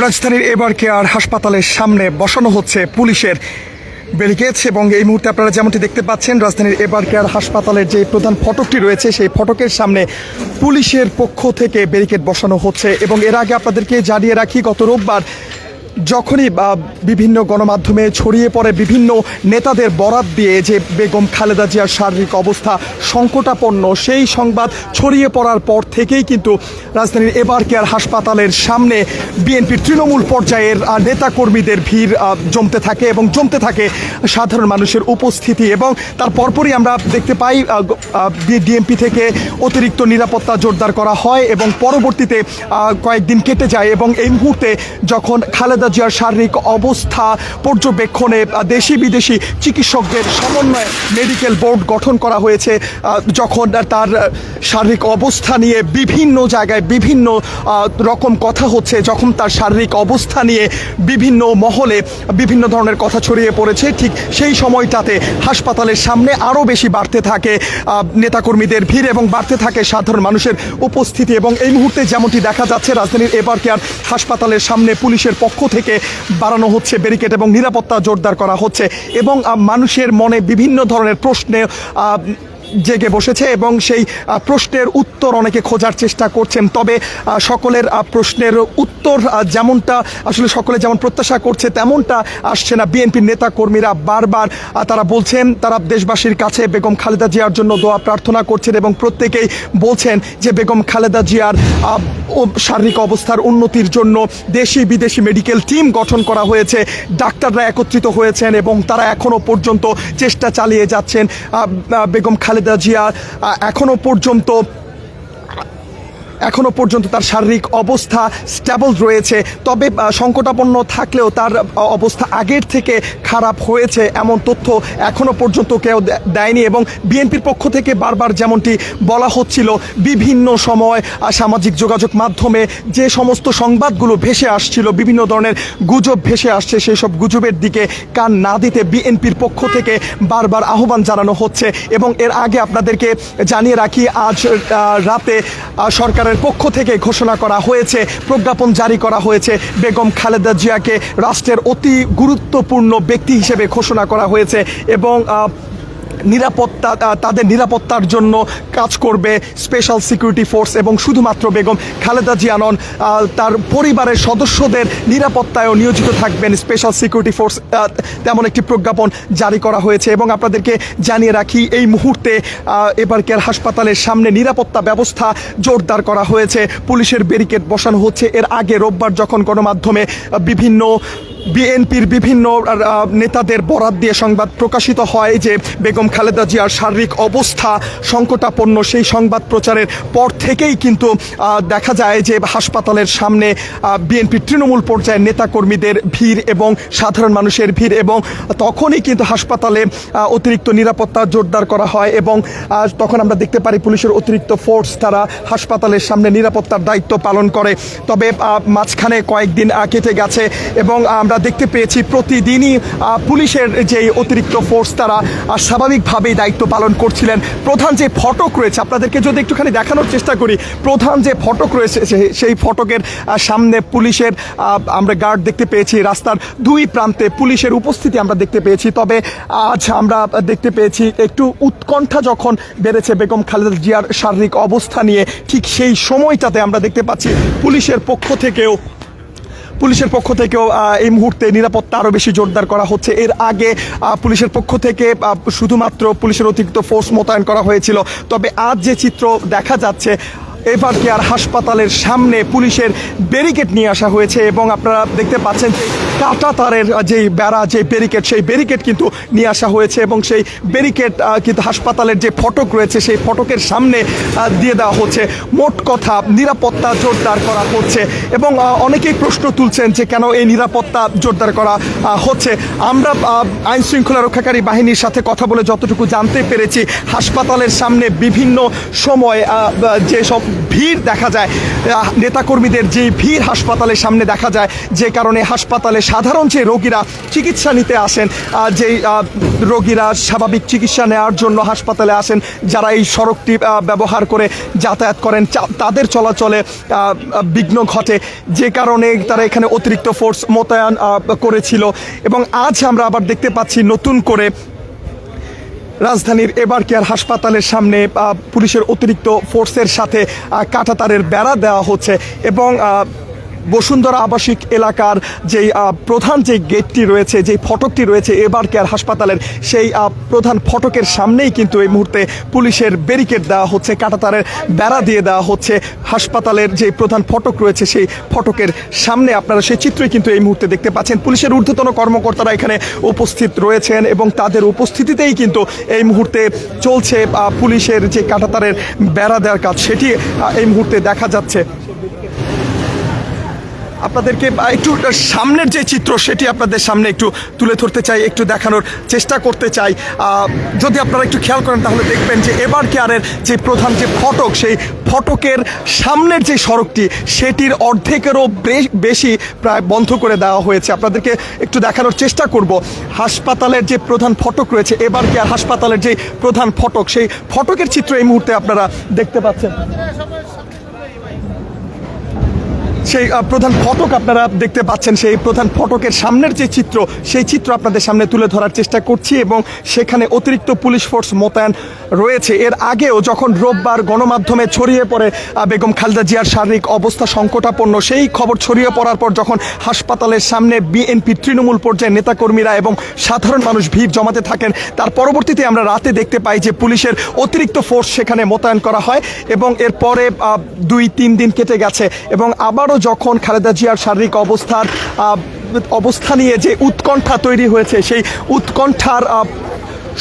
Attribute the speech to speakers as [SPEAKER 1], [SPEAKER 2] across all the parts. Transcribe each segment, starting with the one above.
[SPEAKER 1] রাজধানীর এবার কেয়ার হাসপাতালের সামনে বসানো হচ্ছে পুলিশের ব্যারিকেডস? এবং এই মুহূর্তে আপনারা যেমনটি দেখতে পাচ্ছেন, রাজধানীর এবার কেয়ার হাসপাতালের যে প্রধান ফটকটি রয়েছে, সেই ফটকের সামনে পুলিশের পক্ষ থেকে ব্যারিকেড বসানো হচ্ছে। এবং এর আগে আপনাদেরকে জানিয়ে রাখি, গত রোববার যখনই বিভিন্ন গণমাধ্যমে ছড়িয়ে পড়ে বিভিন্ন নেতাদের বরাত দিয়ে যে বেগম খালেদা জিয়ার শারীরিক অবস্থা সংকটাপন্ন, সেই সংবাদ ছড়িয়ে পড়ার পর থেকেই কিন্তু রাজধানীর এবার কেয়ার হাসপাতালের সামনে বিএনপির তৃণমূল পর্যায়ের নেতাকর্মীদের ভিড় জমতে থাকে এবং জমতে থাকে সাধারণ মানুষের উপস্থিতি এবং তার পরপরই আমরা দেখতে পাই ডিএমপি থেকে অতিরিক্ত নিরাপত্তা জোরদার করা হয় এবং পরবর্তীতে কয়েকদিন কেটে যায় এবং এই মুহূর্তে যখন খালেদা জিয়ার শারীরিক অবস্থা পর্যবেক্ষণে দেশি বিদেশি চিকিৎসকদের সমন্বয়ে মেডিকেল বোর্ড গঠন করা হয়েছে যখন তার শারীরিক অবস্থা নিয়ে বিভিন্ন জায়গায় বিভিন্ন রকম কথা হচ্ছে, যখন তার শারীরিক অবস্থা নিয়ে বিভিন্ন মহলে বিভিন্ন ধরনের কথা ছড়িয়ে পড়েছে, ঠিক সেই সময়টাতে হাসপাতালের সামনে আরও বেশি বাড়তে থাকে নেতাকর্মীদের ভিড় এবং বাড়তে থাকে সাধারণ মানুষের উপস্থিতি এবং এই মুহূর্তে যেমনটি দেখা যাচ্ছে, রাজধানীর এবার কেয়ার হাসপাতালের সামনে পুলিশের পক্ষ থেকে বাড়ানো হচ্ছে ব্যারিকেড এবং নিরাপত্তা জোরদার করা হচ্ছে এবং মানুষের মনে বিভিন্ন ধরনের প্রশ্নে জেগে বসেছে এবং সেই প্রশ্নের উত্তর অনেকে খোঁজার চেষ্টা করছেন। তবে সকলের প্রশ্নের উত্তর যেমনটা, আসলে সকলে যেমন প্রত্যাশা করছে তেমনটা আসছে না। বিএনপির নেতা কর্মীরা বারবার তারা বলছেন, তারা দেশবাসীর কাছে বেগম খালেদা জিয়ার জন্য দোয়া প্রার্থনা করছেন এবং প্রত্যেকেই বলছেন যে বেগম খালেদা জিয়ার শারীরিক অবস্থার উন্নতির জন্য দেশি বিদেশি মেডিকেল টিম গঠন করা হয়েছে। ডাক্তাররা একত্রিত হয়েছেন এবং তারা এখনও পর্যন্ত চেষ্টা চালিয়ে যাচ্ছেন। বেগম খালেদা জিয়া এখনও পর্যন্ত এখনও পর্যন্ত তার শারীরিক অবস্থা স্ট্যাবল রয়েছে। তবে সংকটাপন্ন থাকলেও তার অবস্থা আগের থেকে খারাপ হয়েছে এমন তথ্য এখনও পর্যন্ত কেউ দেয়নি এবং বিএনপির পক্ষ থেকে বারবার যেমনটি বলা হচ্ছিল বিভিন্ন সময় সামাজিক যোগাযোগ মাধ্যমে যে সমস্ত সংবাদগুলো ভেসে আসছিল বিভিন্ন ধরনের গুজব ভেসে আসছে সেই সব গুজবের দিকে কান না দিতে বিএনপির পক্ষ থেকে বারবার আহ্বান জানানো হচ্ছে এবং এর আগে আপনাদেরকে জানিয়ে রাখি আজ রাতে আহ, সরকারের পক্ষ থেকে ঘোষণা করা হয়েছে, প্রজ্ঞাপন জারি করা হয়েছে। বেগম খালেদা জিয়াকে রাষ্ট্রের অতি গুরুত্বপূর্ণ ব্যক্তি হিসেবে ঘোষণা করা হয়েছে এবং নিরাপত্তা তাদের নিরাপত্তার জন্য কাজ করবে স্পেশাল সিকিউরিটি ফোর্স এবং শুধুমাত্র বেগম খালেদা জিয়ানন তার পরিবারের সদস্যদের নিরাপত্তায়ও নিয়োজিত থাকবেন স্পেশাল সিকিউরিটি ফোর্স তেমন একটি প্রজ্ঞাপন জারি করা হয়েছে এবং আপনাদেরকে জানিয়ে রাখি এই মুহূর্তে আহ, এবার কেয়ার হাসপাতালের সামনে নিরাপত্তা ব্যবস্থা জোরদার করা হয়েছে। পুলিশের ব্যারিকেড বসানো হচ্ছে। এর আগে রোববার যখন গণমাধ্যমে বিভিন্ন বিএনপির বিভিন্ন নেতাদের বরাত দিয়ে সংবাদ প্রকাশিত হয় যে বেগম খালেদা জিয়ার শারীরিক অবস্থা সংকটাপন্ন। সেই সংবাদ প্রচারের পর থেকেই কিন্তু দেখা যায় যে হাসপাতালের সামনে বিএনপির তৃণমূল পর্যায়ের নেতাকর্মীদের ভিড় এবং সাধারণ মানুষের ভিড় এবং তখনই কিন্তু হাসপাতালে অতিরিক্ত নিরাপত্তা জোরদার করা হয় এবং তখন আমরা দেখতে পারি পুলিশের অতিরিক্ত ফোর্স তারা হাসপাতালের সামনে নিরাপত্তার দায়িত্ব পালন করে। তবে মাঝখানে কয়েকদিন কেটে গেছে এবং আমরা দেখতে পেয়েছি প্রতিদিনই পুলিশের যে অতিরিক্ত ফোর্স তারা স্বাভাবিকভাবেই দায়িত্ব পালন করছিলেন। প্রধান যে ফটক রয়েছে, আপনাদেরকে যদি একটুখানি দেখানোর চেষ্টা করি, প্রধান যে ফটক রয়েছে সেই ফটকের সামনে পুলিশের আমরা গার্ড দেখতে পেয়েছি, রাস্তার দুই প্রান্তে পুলিশের উপস্থিতি আমরা দেখতে পেয়েছি। তবে আজ আমরা দেখতে পেয়েছি একটু উৎকণ্ঠা যখন বেড়েছে বেগম খালেদা জিয়ার শারীরিক অবস্থা নিয়ে, ঠিক সেই সময়টাতে আমরা দেখতে পাচ্ছি পুলিশের পক্ষ থেকেও পুলিশের পক্ষ থেকেও এই মুহূর্তে নিরাপত্তা আরও বেশি জোরদার করা হচ্ছে। এর আগে পুলিশের পক্ষ থেকে শুধুমাত্র পুলিশের অতিরিক্ত ফোর্স মোতায়েন করা হয়েছিল। তবে আজ যে চিত্র দেখা যাচ্ছে এবার কেয়ার হাসপাতালের সামনে পুলিশের ব্যারিকেড নিয়ে আসা হয়েছে এবং আপনারা দেখতে পাচ্ছেন কাটা তারের যে বেড়া যে ব্যারিকেড, সেই ব্যারিকেড কিন্তু নিয়ে আসা হয়েছে এবং সেই ব্যারিকেড কিন্তু হাসপাতালের যে ফটক রয়েছে সেই ফটকের সামনে দিয়ে দেওয়া হচ্ছে। মোট কথা নিরাপত্তা জোরদার করা হচ্ছে এবং অনেকেই প্রশ্ন তুলছেন যে কেন এই নিরাপত্তা জোরদার করা হচ্ছে। আমরা আইন শৃঙ্খলা রক্ষাকারী বাহিনীর সাথে কথা বলে যতটুকু জানতে পেরেছি, হাসপাতালের সামনে বিভিন্ন সময় যে সব ভিড় দেখা যায়। নেতাকর্মীদের যে ভিড় হাসপাতালের সামনে দেখা যায়, যে কারণে হাসপাতালে সাধারণ যে রোগীরা চিকিৎসা নিতে আসেন যেই রোগীরা স্বাভাবিক চিকিৎসা নেওয়ার জন্য হাসপাতালে আসেন, যারা এই সড়কটি ব্যবহার করে যাতায়াত করেন তাদের চলাচলে বিঘ্ন ঘটে। যে কারণে তারা এখানে অতিরিক্ত ফোর্স মোতায়েন করেছিল। এবং আজ আমরা আবার দেখতে পাচ্ছি নতুন করে রাজধানীর এবার কেয়ার হাসপাতালের সামনে পুলিশের অতিরিক্ত ফোর্সের সাথে কাঁটাতারের বেড়া দেওয়া হচ্ছে এবং বসুন্ধরা আবাসিক এলাকার যেই প্রধান যে গেটটি রয়েছে, যেই ফটকটি রয়েছে, এবার কেয়ার হাসপাতালের সেই প্রধান ফটকের সামনেই কিন্তু এই মুহূর্তে পুলিশের ব্যারিকেড দেওয়া হচ্ছে, কাঁটাতারের বেড়া দিয়ে দেওয়া হচ্ছে। হাসপাতালের যে প্রধান ফটক রয়েছে, সেই ফটকের সামনে আপনারা সেই চিত্রই কিন্তু এই মুহূর্তে দেখতে পাচ্ছেন। পুলিশের ঊর্ধ্বতন কর্মকর্তারা এখানে উপস্থিত রয়েছেন এবং তাদের উপস্থিতিতেই কিন্তু এই মুহূর্তে চলছে পুলিশের যে কাঁটাতারের বেড়া দেওয়ার কাজ, সেটি এই মুহূর্তে দেখা যাচ্ছে। আপনাদেরকে একটু সামনের যে চিত্র, সেটি আপনাদের সামনে একটু তুলে ধরতে চাই, একটু দেখানোর চেষ্টা করতে চাই। যদি আপনারা একটু খেয়াল করেন, তাহলে দেখবেন যে এবার কেয়ারের যে প্রধান যে ফটক, সেই ফটকের সামনের যে সড়কটি, সেটির অর্ধেকেরও বেশি প্রায় বন্ধ করে দেওয়া হয়েছে। আপনাদেরকে একটু দেখানোর চেষ্টা করব। হাসপাতালের যে প্রধান ফটক রয়েছে, এবার কেয়ার হাসপাতালের যে প্রধান ফটক, সেই ফটকের চিত্র এই মুহূর্তে আপনারা দেখতে পাচ্ছেন। সেই প্রধান ফটক আপনারা দেখতে পাচ্ছেন, সেই প্রধান ফটকের সামনের যে চিত্র, সেই চিত্র আপনাদের সামনে তুলে ধরার চেষ্টা করছি এবং সেখানে অতিরিক্ত পুলিশ ফোর্স মোতায়েন রয়েছে। এর আগেও যখন রোববার গণমাধ্যমে ছড়িয়ে পড়ে বেগম খালেদা জিয়ার শারীরিক অবস্থা সংকটাপন্ন, সেই খবর ছড়িয়ে পড়ার পর যখন হাসপাতালের সামনে বিএনপি তৃণমূল পর্যায়ের নেতাকর্মীরা এবং সাধারণ মানুষ ভিড় জমাতে থাকেন, তার পরবর্তীতে আমরা রাতে দেখতে পাই যে পুলিশের অতিরিক্ত ফোর্স সেখানে মোতায়েন করা হয় এবং এরপরে দুই, তিন দিন কেটে গেছে এবং আবারও যখন খালেদা জিয়ার শারীরিক অবস্থার অবস্থা নিয়ে যে উৎকণ্ঠা তৈরি হয়েছে, সেই উৎকণ্ঠার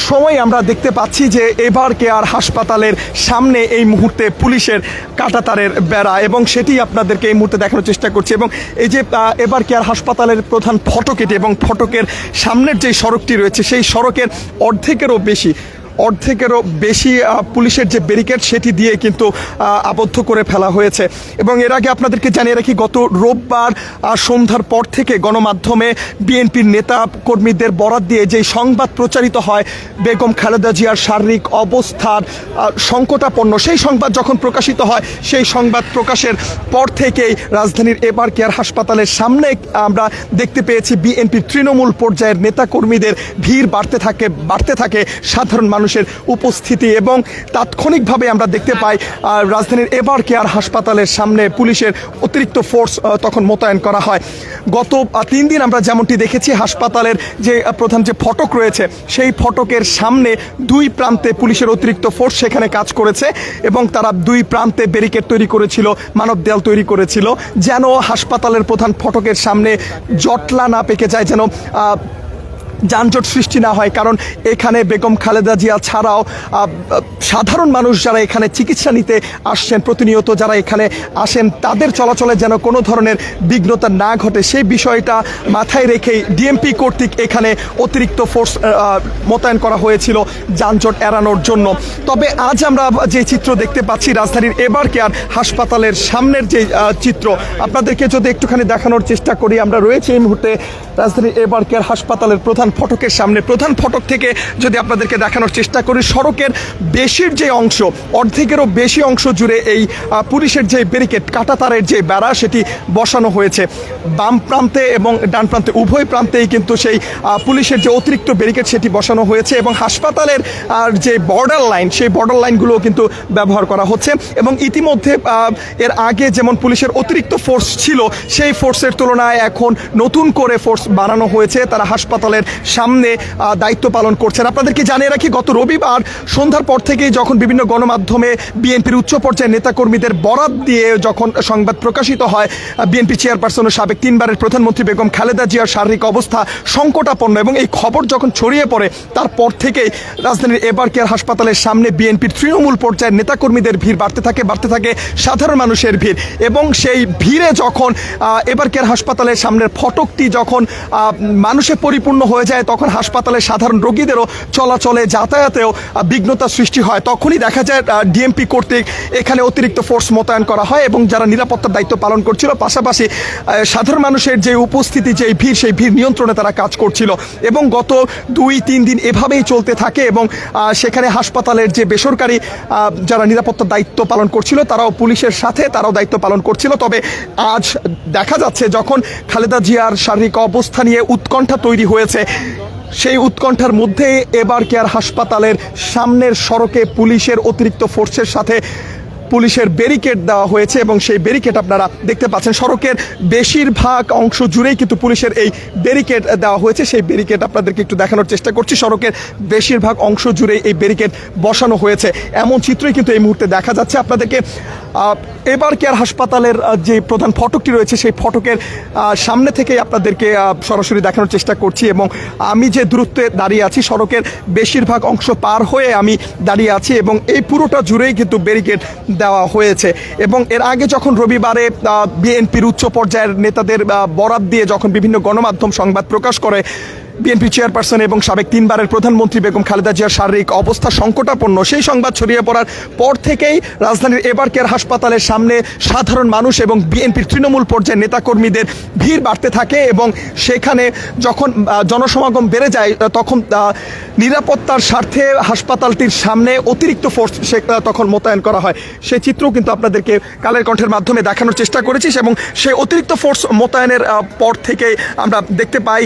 [SPEAKER 1] সময় আমরা দেখতে পাচ্ছি যে এবার কেয়ার হাসপাতালের সামনে এই মুহূর্তে পুলিশের কাটাতারের বেড়া এবং সেটি আপনাদেরকে এই মুহূর্তে দেখানোর চেষ্টা করছি এবং এই যে এবার কেয়ার হাসপাতালের প্রধান ফটক এটি এবং ফটকের সামনের যে সড়কটি রয়েছে, সেই সড়কের অর্ধেকেরও বেশি অর্ধেকেরও বেশি পুলিশের যে ব্যারিকেড সেটি দিয়ে কিন্তু আবদ্ধ করে ফেলা হয়েছে। এবং এর আগে আপনাদেরকে জানিয়ে রাখি, গত রোববার সন্ধ্যার পর থেকে গণমাধ্যমে বিএনপির নেতা কর্মীদের বরাত দিয়ে যে সংবাদ প্রচারিত হয়, বেগম খালেদা জিয়ার শারীরিক অবস্থার সংকটাপন্ন, সেই সংবাদ যখন প্রকাশিত হয়, সেই সংবাদ প্রকাশের পর থেকেই রাজধানীর এবার কেয়ার হাসপাতালের সামনে, আমরা দেখতে পেয়েছি বিএনপির তৃণমূল পর্যায়ের নেতাকর্মীদের ভিড় বাড়তে থাকে বাড়তে থাকে সাধারণ মানুষের উপস্থিতি এবং তাৎক্ষণিকভাবে আমরা দেখতে পাই রাজধানীর এবার কেয়ার হাসপাতালের সামনে পুলিশের অতিরিক্ত ফোর্স তখন মোতায়েন করা হয়। গত তিন দিন আমরা যেমনটি দেখেছি, হাসপাতালের যে প্রধান যে ফটক রয়েছে, সেই ফটকের সামনে দুই প্রান্তে পুলিশের অতিরিক্ত ফোর্স সেখানে কাজ করেছে এবং তারা দুই প্রান্তে ব্যারিকেড তৈরি করেছিল, মানব দেয়াল তৈরি করেছিল, যেন হাসপাতালের প্রধান ফটকের সামনে জটলা না পেকে যায়, যেন যানজট সৃষ্টি না হয়, কারণ এখানে বেগম খালেদা জিয়া ছাড়াও সাধারণ মানুষ যারা এখানে চিকিৎসা নিতে আসছেন, প্রতিনিয়ত যারা এখানে আসেন, তাদের চলাচলে যেন কোনো ধরনের বিঘ্নতা না ঘটে, সেই বিষয়টা মাথায় রেখেই ডিএমপি কর্তৃক এখানে অতিরিক্ত ফোর্স মোতায়েন করা হয়েছিল যানজট এড়ানোর জন্য। তবে আজ আমরা যে চিত্র দেখতে পাচ্ছি রাজধানীর এবার কেয়ার হাসপাতালের সামনের যে চিত্র, আপনাদেরকে যদি একটুখানি দেখানোর চেষ্টা করি, আমরা রয়েছি এই মুহূর্তে রাজধানীর এবার কেয়ার হাসপাতালের প্রধান ফটকের সামনে। প্রধান ফটক থেকে যদি আপনাদেরকে দেখানোর চেষ্টা করি, সড়কের বেশির যে অংশ, অর্ধেকেরও বেশি অংশ জুড়ে এই পুলিশের যে ব্যারিকেড, কাটাতারের যে বেড়া, সেটি বসানো হয়েছে। বাম প্রান্তে এবং ডান প্রান্তে, উভয় প্রান্তেই কিন্তু সেই পুলিশের যে অতিরিক্ত ব্যারিকেড, সেটি বসানো হয়েছে এবং হাসপাতালের, আর যে বর্ডার লাইন, সেই বর্ডার লাইনগুলোও কিন্তু ব্যবহার করা হচ্ছে এবং ইতিমধ্যে এর আগে যেমন পুলিশের অতিরিক্ত ফোর্স ছিল, সেই ফোর্সের তুলনায় এখন নতুন করে ফোর্স বানানো হয়েছে। তারা হাসপাতালের সামনে দায়িত্ব পালন করছেন। আপনাদেরকে জানিয়ে রাখি, গত রবিবার সন্ধ্যার পর থেকেই যখন বিভিন্ন গণমাধ্যমে বিএনপির উচ্চ পর্যায়ের নেতাকর্মীদের বরাত দিয়ে যখন সংবাদ প্রকাশিত হয় বিএনপি চেয়ারপারসন ও সাবেক তিনবারের প্রধানমন্ত্রী বেগম খালেদা জিয়ার শারীরিক অবস্থা সংকটাপন্ন এবং এই খবর যখন ছড়িয়ে পড়ে, তারপর থেকেই রাজধানীর এবার কেয়ার হাসপাতালের সামনে বিএনপির তৃণমূল পর্যায়ের নেতাকর্মীদের ভিড় বাড়তে থাকে বাড়তে থাকে, সাধারণ মানুষের ভিড় এবং সেই ভিড়ে যখন এবার কেয়ার হাসপাতালের সামনের ফটকটি যখন মানুষে পরিপূর্ণ হয়ে যায় যায়, তখন হাসপাতালে সাধারণ রোগীদেরও চলাচলে যাতায়াতেও বিঘ্নতা সৃষ্টি হয়। তখনই দেখা যায় ডিএমপি কর্তৃক এখানে অতিরিক্ত ফোর্স মোতায়েন করা হয় এবং যারা নিরাপত্তার দায়িত্ব পালন করছিল, পাশাপাশি সাধারণ মানুষের যে উপস্থিতি, যে ভিড়, সেই ভিড় নিয়ন্ত্রণে তারা কাজ করছিল এবং গত দুই, তিন দিন এভাবেই চলতে থাকে এবং সেখানে হাসপাতালের যে বেসরকারি যারা নিরাপত্তার দায়িত্ব পালন করছিল, তারাও পুলিশের সাথে তারাও দায়িত্ব পালন করছিল। তবে আজ দেখা যাচ্ছে, যখন খালেদা জিয়ার শারীরিক অবস্থা নিয়ে উৎকণ্ঠা তৈরি হয়েছে সেই উৎকণ্ঠার মধ্যে এবার কেয়ার হাসপাতালের সামনের সড়কে পুলিশের অতিরিক্ত ফোর্সের সাথে পুলিশের ব্যারিকেড দেওয়া হয়েছে এবং সেই ব্যারিকেড আপনারা দেখতে পাচ্ছেন। সড়কের বেশিরভাগ অংশ জুড়েই কিন্তু পুলিশের এই ব্যারিকেড দেওয়া হয়েছে। সেই ব্যারিকেড আপনাদেরকে একটু দেখানোর চেষ্টা করছি। সড়কের বেশিরভাগ অংশ জুড়েই এই ব্যারিকেড বসানো হয়েছে। এমন চিত্রই কিন্তু এই মুহূর্তে দেখা যাচ্ছে। আপনাদেরকে এবার কেয়ার হাসপাতালের যে প্রধান ফটকটি রয়েছে, সেই ফটকের সামনে থেকেই আপনাদেরকে সরাসরি দেখানোর চেষ্টা করছি এবং আমি যে দূরত্বে দাঁড়িয়ে আছি, সড়কের বেশিরভাগ অংশ পার হয়ে আমি দাঁড়িয়ে আছি এবং এই পুরোটা জুড়েই কিন্তু ব্যারিকেড দেওয়া হয়েছে এবং এর আগে যখন রবিবারে বিএনপির উচ্চ পর্যায়ের নেতাদের বরাত দিয়ে যখন বিভিন্ন গণমাধ্যম সংবাদ প্রকাশ করে বিএনপি চেয়ারপারসন এবং সাবেক তিনবারের প্রধানমন্ত্রী বেগম খালেদা জিয়ার শারীরিক অবস্থা সংকটাপন্ন। সেই সংবাদ ছড়িয়ে পড়ার পর থেকেই রাজধানীর এবার কেয়ার হাসপাতালের সামনে সাধারণ মানুষ এবং বিএনপির তৃণমূল পর্যায়ের নেতাকর্মীদের ভিড় বাড়তে থাকে এবং সেখানে যখন জনসমাগম বেড়ে যায় তখন নিরাপত্তার স্বার্থে হাসপাতালটির সামনে অতিরিক্ত ফোর্স সে তখন মোতায়েন করা হয়। সেই চিত্রও কিন্তু আপনাদেরকে কালের কণ্ঠের মাধ্যমে দেখানোর চেষ্টা করেছিস এবং সেই অতিরিক্ত ফোর্স মোতায়েনের পর থেকে আমরা দেখতে পাই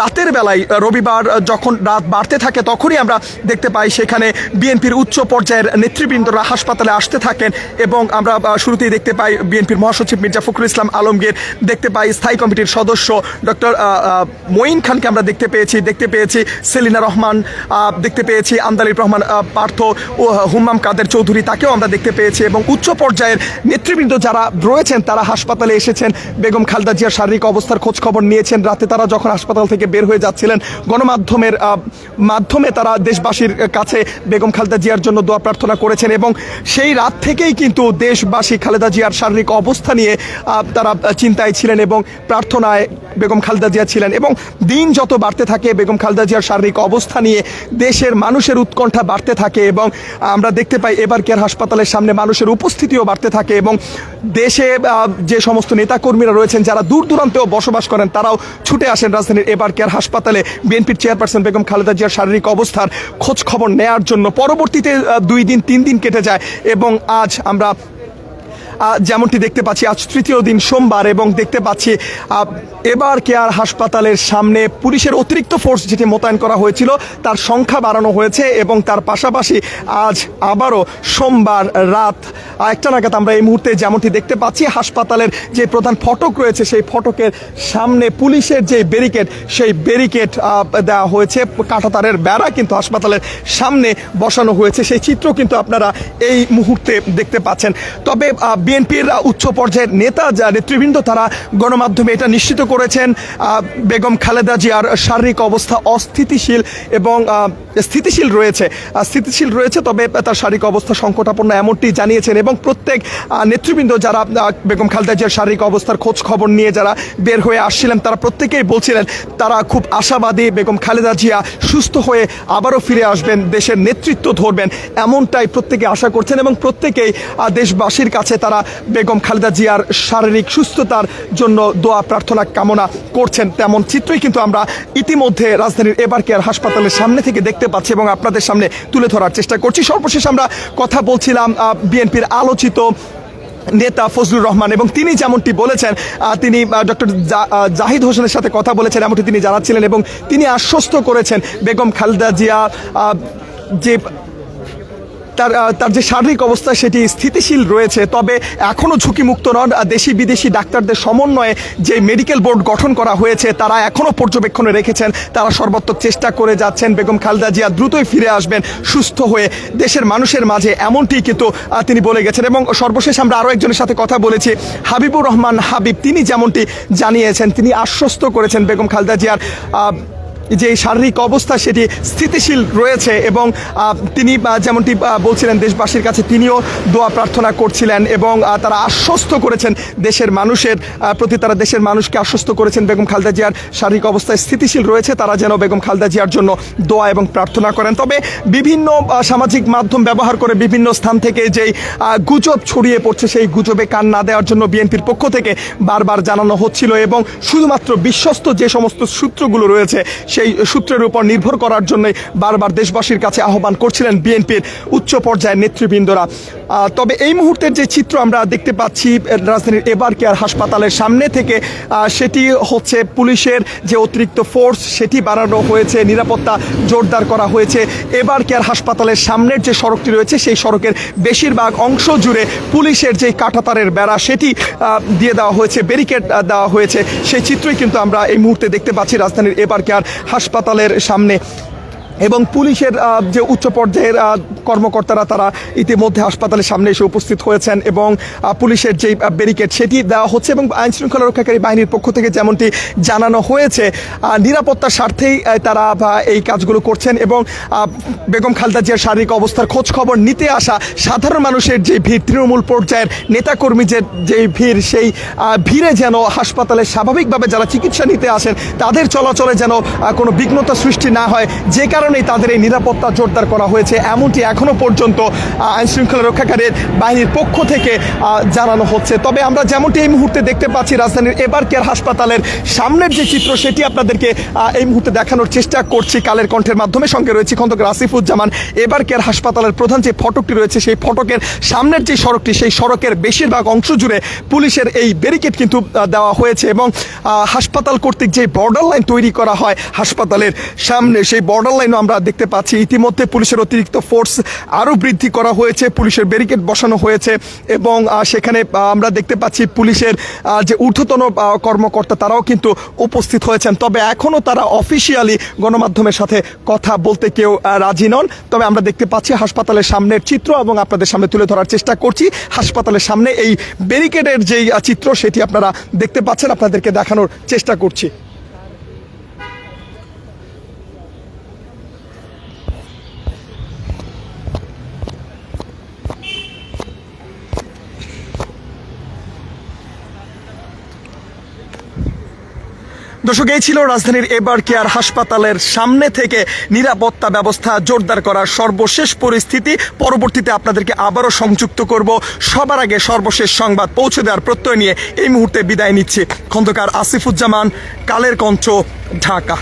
[SPEAKER 1] রাতের বেলায় আহ, রবিবার যখন রাত বাড়তে থাকে তখনই আমরা দেখতে পাই সেখানে বিএনপির উচ্চ পর্যায়ের নেতৃবৃন্দরা হাসপাতালে আসতে থাকেন এবং আমরা শুরুতেই দেখতে পাই বিএনপির মহাসচিব মির্জা ফখরুল ইসলাম আলমগীর দেখতে পাই স্থায়ী কমিটির সদস্য ডক্টর মঈন খানকে আমরা দেখতে পেয়েছি দেখতে পেয়েছি সেলিনা রহমান দেখতে পেয়েছি আন্দালির রহমান পার্থ ও হুম্মাম কাদের চৌধুরী তাকেও আমরা দেখতে পেয়েছি এবং উচ্চ পর্যায়ের নেতৃবৃন্দ যারা রয়েছেন তারা হাসপাতালে এসেছেন। বেগম খালদা জিয়ার শারীরিক অবস্থার খোঁজ খবর নিয়েছেন। রাতে তারা যখন হাসপাতাল থেকে বের হয়ে যাচ্ছিলেন গণমাধ্যমের মাধ্যমে তারা দেশবাসীর কাছে বেগম খালেদা জিয়ার জন্য দোয়া প্রার্থনা করেছেন এবং সেই রাত থেকেই কিন্তু দেশবাসী খালেদা জিয়ার শারীরিক অবস্থা নিয়ে তারা চিন্তায় ছিলেন এবং প্রার্থনায় বেগম খালেদা জিয়া ছিলেন এবং দিন যত বাড়তে থাকে, বেগম খালেদা জিয়ার শারীরিক অবস্থা নিয়ে দেশের মানুষের উৎকণ্ঠা বাড়তে থাকে এবং আমরা দেখতে পাই এবার কেয়ার হাসপাতালের সামনে মানুষের উপস্থিতিও বাড়তে থাকে এবং দেশে যে সমস্ত নেতাকর্মীরা রয়েছেন, যারা দূর দূরান্তেও বসবাস করেন, তারাও ছুটে আসেন রাজধানীর এবার কেয়ার হাসপাতালে। বিএনপির চেয়ারপারসন বেগম খালেদা জিয়ার শারীরিক অবস্থার খোঁজ খবর নেয়ার জন্য পরবর্তীতে দুই দিন, তিন দিন কেটে যায় এবং আজ আমরা যেমনটি দেখতে পাচ্ছি, আজ তৃতীয় দিন সোমবার এবং দেখতে পাচ্ছি এবার কেয়ার হাসপাতালের সামনে পুলিশের অতিরিক্ত ফোর্স যেটি মোতায়েন করা হয়েছিল, তার সংখ্যা বাড়ানো হয়েছে এবং তার পাশাপাশি আজ আবারও সোমবার রাত একটা নাগাদ আমরা এই মুহূর্তে যেমনটি দেখতে পাচ্ছি, হাসপাতালের যে প্রধান ফটক রয়েছে, সেই ফটকের সামনে পুলিশের যে ব্যারিকেড সেই ব্যারিকেড দেওয়া হয়েছে। কাঁটাতারের বেড়া কিন্তু হাসপাতালের সামনে বসানো হয়েছে। সেই চিত্র কিন্তু আপনারা এই মুহূর্তে দেখতে পাচ্ছেন। তবে বিএনপির উচ্চ পর্যায়ের নেতা যা নেতৃবৃন্দ তারা গণমাধ্যমে এটা নিশ্চিত করেছেন বেগম খালেদা জিয়ার শারীরিক অবস্থা অস্থিতিশীল এবং স্থিতিশীল রয়েছে। স্থিতিশীল রয়েছে, তবে তার শারীরিক অবস্থা সংকটাপন্ন এমনটি জানিয়েছেন এবং প্রত্যেক নেতৃবৃন্দ যারা বেগম খালেদা জিয়ার শারীরিক অবস্থার খোঁজ খবর নিয়ে যারা বের হয়ে আসছিলেন, তারা প্রত্যেকেই বলছিলেন তারা খুব আশাবাদী বেগম খালেদা জিয়া সুস্থ হয়ে আবারও ফিরে আসবেন, দেশের নেতৃত্ব ধরবেন, এমনটাই প্রত্যেকে আশা করছেন এবং প্রত্যেকেই দেশবাসীর কাছে তারা বেগম খালেদা জিয়ার শারীরিক সুস্থতার জন্য দোয়া, প্রার্থনা, কামনা করছেন তেমন চিত্রই কিন্তু আমরা ইতিমধ্যে রাজধানীর এবার কেয়ার হাসপাতালের সামনে থেকে দেখতে পাচ্ছি এবং আপনাদের সামনে তুলে ধরার চেষ্টা করছি। সর্বশেষ আমরা কথা বলছিলাম বিএনপির আলোচিত নেতা ফজলুর রহমান এবং তিনি যেমনটি বলেছেন তিনি ডক্টর জাহিদ হোসেনের সাথে কথা বলেছেন এমনটি তিনি জানাচ্ছিলেন এবং তিনি আশ্বস্ত করেছেন, বেগম খালেদা জিয়া যে তার তার যে শারীরিক অবস্থা সেটি স্থিতিশীল রয়েছে। তবে এখনও ঝুঁকিমুক্ত নন দেশি বিদেশি ডাক্তারদের সমন্বয়ে যে মেডিকেল বোর্ড গঠন করা হয়েছে, তারা এখনও পর্যবেক্ষণে রেখেছেন। তারা সর্বাত্মক চেষ্টা করে যাচ্ছেন। বেগম খালদা জিয়া দ্রুতই ফিরে আসবেন, সুস্থ হয়ে। দেশের মানুষের মাঝে এমনটি কিন্তু তিনি বলে গেছেন। এবং সর্বশেষ আমরা আরও একজনের সাথে কথা বলেছি। হাবিবুর রহমান হাবিব, তিনি যেমনটি জানিয়েছেন, তিনি আশ্বস্ত করেছেন বেগম খালদা জিয়ার যে শারীরিক অবস্থা সেটি স্থিতিশীল রয়েছে এবং তিনি যেমনটি বলছিলেন দেশবাসীর কাছে, তিনিও দোয়া প্রার্থনা করছিলেন এবং তারা আশ্বস্ত করেছেন দেশের মানুষের প্রতি তারা দেশের মানুষকে আশ্বস্ত করেছেন বেগম খালদা জিয়ার শারীরিক অবস্থায় স্থিতিশীল রয়েছে, তারা যেন বেগম খালদা জিয়ার জন্য দোয়া এবং প্রার্থনা করেন। তবে বিভিন্ন সামাজিক মাধ্যম ব্যবহার করে বিভিন্ন স্থান থেকে যেই গুজব ছড়িয়ে পড়ছে, সেই গুজবে কান না দেওয়ার জন্য বিএনপির পক্ষ থেকে বারবার জানানো হচ্ছিল এবং শুধুমাত্র বিশ্বস্ত যে সমস্ত সূত্রগুলো রয়েছে সেই সূত্রের উপর নির্ভর করার জন্যই বারবার দেশবাসীর কাছে আহ্বান করছিলেন বিএনপির উচ্চ পর্যায়ের নেতৃবৃন্দরা। তবে এই মুহূর্তের যে চিত্র আমরা দেখতে পাচ্ছি রাজধানীর এবার কেয়ার হাসপাতালের সামনে থেকে সেটি হচ্ছে পুলিশের যে অতিরিক্ত ফোর্স, সেটি বাড়ানো হয়েছে, নিরাপত্তা জোরদার করা হয়েছে। এবার কেয়ার হাসপাতালের সামনের যে সড়কটি রয়েছে, সেই সড়কের বেশিরভাগ অংশ জুড়ে পুলিশের যে কাঁটাতারের বেড়া, সেটি দিয়ে দেওয়া হয়েছে, ব্যারিকেড দেওয়া হয়েছে। সেই চিত্রই কিন্তু আমরা এই মুহূর্তে দেখতে পাচ্ছি রাজধানীর এবার কেয়ার হাসপাতালের সামনে এবং পুলিশের যে উচ্চ পর্যায়ের কর্মকর্তারা তারা ইতিমধ্যে হাসপাতালের সামনে এসে উপস্থিত হয়েছেন এবং পুলিশের যে ব্যারিকেড সেটি দেওয়া হচ্ছে এবং আইন শৃঙ্খলা রক্ষাকারী বাহিনীর পক্ষ থেকে যেমনটি জানানো হয়েছে নিরাপত্তার স্বার্থেই তারা এই কাজগুলো করছেন এবং বেগম খালেদা জিয়ার শারীরিক অবস্থার খোঁজ খবর নিতে আসা সাধারণ মানুষের যে ভিড়, তৃণমূল পর্যায়ের নেতাকর্মীদের যে ভিড়, সেই ভিড়ে যেন হাসপাতালে স্বাভাবিকভাবে যারা চিকিৎসা নিতে আসেন, তাদের চলাচলে যেন কোনো বিঘ্নতা সৃষ্টি না হয়, যে কারণেই তাদের এই নিরাপত্তা জোরদার করা হয়েছে, এমনটি এখনও পর্যন্ত আইন শৃঙ্খলা রক্ষাকারীর বাহিনীর পক্ষ থেকে জানানো হচ্ছে। তবে আমরা যেমনটি এই মুহূর্তে দেখতে পাচ্ছি, রাজধানীর এবার কেয়ার হাসপাতালের সামনের যে চিত্র, সেটি আপনাদেরকে এই মুহূর্তে দেখানোর চেষ্টা করছি কালের কণ্ঠের মাধ্যমে। সঙ্গে রয়েছে খন্দকার আসিফুজ্জামান। এবার কেয়ার হাসপাতালের প্রধান যে ফটকটি রয়েছে, সেই ফটকের সামনের যে সড়কটি, সেই সড়কের বেশিরভাগ অংশ জুড়ে পুলিশের এই ব্যারিকেড কিন্তু দেওয়া হয়েছে এবং হাসপাতাল কর্তৃক যে বর্ডার লাইন তৈরি করা হয় হাসপাতালের সামনে, সেই বর্ডার লাইনও আমরা দেখতে পাচ্ছি, ইতিমধ্যে পুলিশের অতিরিক্ত ফোর্স আরও বৃদ্ধি করা হয়েছে, পুলিশের ব্যারিকেড বসানো হয়েছে এবং সেখানে আমরা দেখতে পাচ্ছি পুলিশের যে ঊর্ধ্বতন কর্মকর্তা তারাও কিন্তু উপস্থিত হয়েছেন। তবে এখনও তারা অফিসিয়ালি গণমাধ্যমের সাথে কথা বলতে কেউ রাজি নন। তবে আমরা দেখতে পাচ্ছি হাসপাতালের সামনের চিত্র এবং আপনাদের সামনে তুলে ধরার চেষ্টা করছি। হাসপাতালের সামনে এই ব্যারিকেডের যেই চিত্র, সেটি আপনারা দেখতে পাচ্ছেন। আপনাদেরকে দেখানোর চেষ্টা করছি। দর্শক, এই ছিল রাজধানীর এবার কেয়ার হাসপাতালের সামনে থেকে নিরাপত্তা ব্যবস্থা জোরদার করার সর্বশেষ পরিস্থিতি। পরবর্তীতে আপনাদেরকে আবারও সংযুক্ত করব। সবার আগে সর্বশেষ সংবাদ পৌঁছে দেওয়ার প্রত্যয় নিয়ে এই মুহূর্তে বিদায় নিচ্ছি। খন্দকার আসিফুজ্জামান, কালের কঞ্চ ঢাকা।